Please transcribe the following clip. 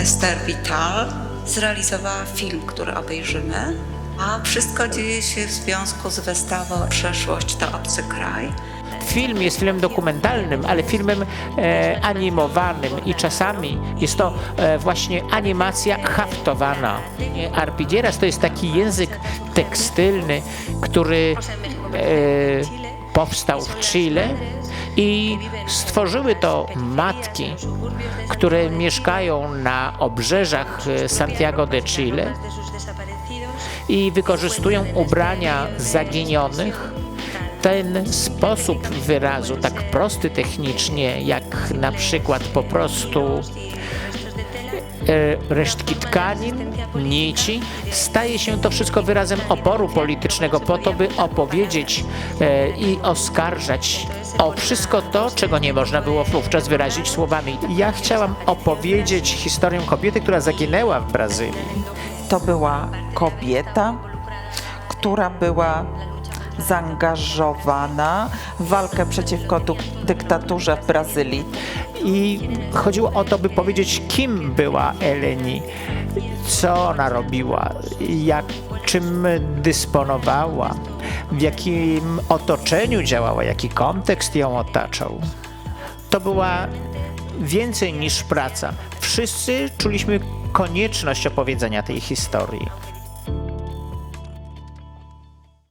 Esther Vital zrealizowała film, który obejrzymy, a wszystko dzieje się w związku z wystawą Przeszłość to obcy kraj. Film jest filmem dokumentalnym, ale filmem e, animowanym i czasami jest to e, właśnie animacja haftowana. Arpidieras to jest taki język tekstylny, który e, powstał w Chile i stworzyły to matki, które mieszkają na obrzeżach e, Santiago de Chile i wykorzystują ubrania zaginionych. Ten sposób wyrazu, tak prosty technicznie, jak na przykład po prostu resztki tkanin, nici, staje się to wszystko wyrazem oporu politycznego po to, by opowiedzieć e, i oskarżać o wszystko to, czego nie można było wówczas wyrazić słowami. Ja chciałam opowiedzieć historię kobiety, która zaginęła w Brazylii. To była kobieta, która była zaangażowana w walkę przeciwko dyktaturze w Brazylii. I chodziło o to, by powiedzieć, kim była Eleni, co ona robiła, jak, czym dysponowała, w jakim otoczeniu działała, jaki kontekst ją otaczał. To była więcej niż praca. Wszyscy czuliśmy konieczność opowiedzenia tej historii.